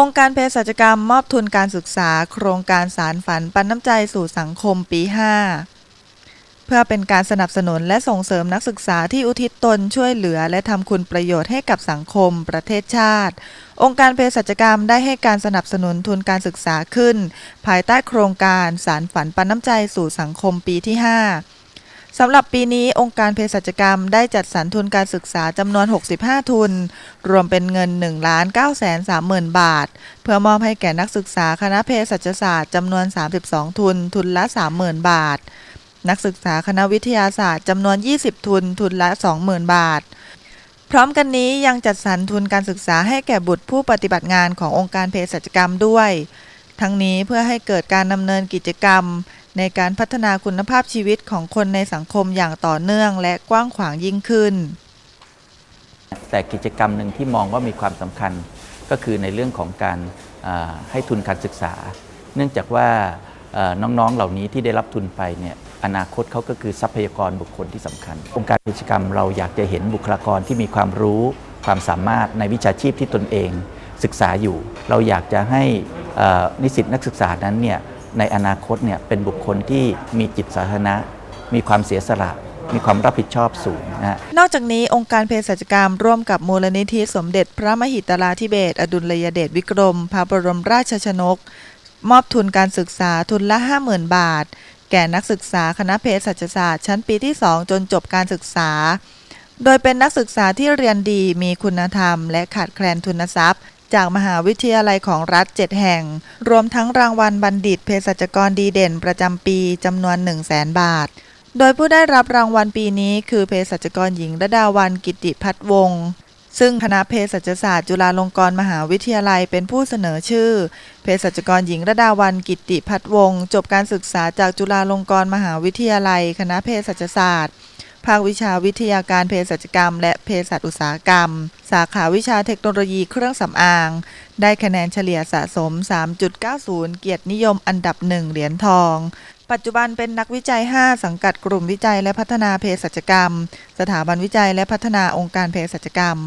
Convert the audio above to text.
องค์การเภสัชกรรมมอบทุนการศึกษา โครงการสารฝันปันน้ำใจสู่สังคมปี 5 เพื่อเป็นการสนับสนุนและส่งเสริมนักศึกษาที่อุทิศตนช่วยเหลือ และทำคุณประโยชน์ให้กับสังคม ประเทศชาติ องค์การเภสัชกรรมได้ให้การสนับสนุนทุนการศึกษาขึ้น ภายใต้โครงการสารฝันปันน้ำใจสู่สังคมปีที่ 5 สำหรับปีนี้องค์การเภสัชกรรมได้จัดสรรทุนการศึกษาจำนวน 65 ทุน รวมเป็นเงิน 1 ล้าน9แสน30,000บาท เพื่อมอบให้แก่นักศึกษาคณะเภสัชศาสตร์จำนวน 32 ทุน ทุนละ 30,000 บาท นักศึกษาคณะวิทยาศาสตร์จำนวน 20 ทุน ทุนละ 20,000 บาท พร้อมกันนี้ยังจัดสรรทุนการศึกษาให้แก่บุตรผู้ปฏิบัติงานขององค์การเภสัชกรรมด้วย ทั้งนี้เพื่อให้เกิดการดำเนินกิจกรรม ในการพัฒนาคุณภาพชีวิตของคนในสังคมอย่างต่อเนื่อง และกว้างขวางยิ่งขึ้น แต่กิจกรรมหนึ่งที่มองว่ามีความสำคัญก็คือในเรื่องของการให้ทุนการศึกษา เนื่องจากว่าน้องๆเหล่านี้ที่ได้รับทุนไปเนี่ยอนาคตเขาก็คือทรัพยากรบุคคลที่สำคัญองค์การกิจกรรมเราอยากจะเห็นบุคลากรที่มีความรู้ ความสามารถในวิชาชีพที่ตนเองศึกษาอยู่ เราอยากจะให้นิสิตนักศึกษานั้นเนี่ย ในอนาคตเนี่ยเป็นบุคคลที่มีจิตสาธารณะ มีความเสียสละ มีความรับผิดชอบสูงนะฮะ นอกจากนี้องค์การเภสัชกรรมร่วมกับมูลนิธิสมเด็จพระมหิตลาธิเบศรอดุลยเดชวิกรม พระบรมราชชนก มอบทุนการศึกษาทุนละ 50,000 บาท แก่นักศึกษาคณะเภสัชศาสตร์ ชั้นปีที่ 2 จนจบการศึกษา โดยเป็นนักศึกษาที่เรียนดีมีคุณธรรม และขาดแคลนทุนทรัพย์ จากมหาวิทยาลัยของรัฐ 7 แห่ง รวมทั้งรางวัลบัณฑิตเภสัชกรดีเด่นประจำปีจำนวน 1 0 0 0 0แบาท โดยผู้ได้รับรางวัลปีนี้คือเภสัชกรหญิงระดาวันกิติพัฒวงศ์ซึ่งคณะเภสัชศาสตร์จุฬาลงกรณ์มหาวิทยาลัยเป็นผู้เสนอชื่อ เภสัชกรหญิงระดาวันกิติพัฒวงศ์จบการศึกษาจากจุฬาลงกรณ์มหาวิทยาลัย คณะเภสัชศาสตร์ ภาควิชาวิทยาการเภสัชกรรม และเภสัชอุตสาหกรรม สาขาวิชาเทคโนโลยีเครื่องสำอาง ได้คะแนนเฉลี่ยสะสม 3.90 เกียรตินิยมอันดับหนึ่งเหรียญทอง ปัจจุบันเป็นนักวิจัย 5 สังกัดกลุ่มวิจัยและพัฒนาเภสัชกรรม สถาบันวิจัยและพัฒนาองค์การเภสัชกรรม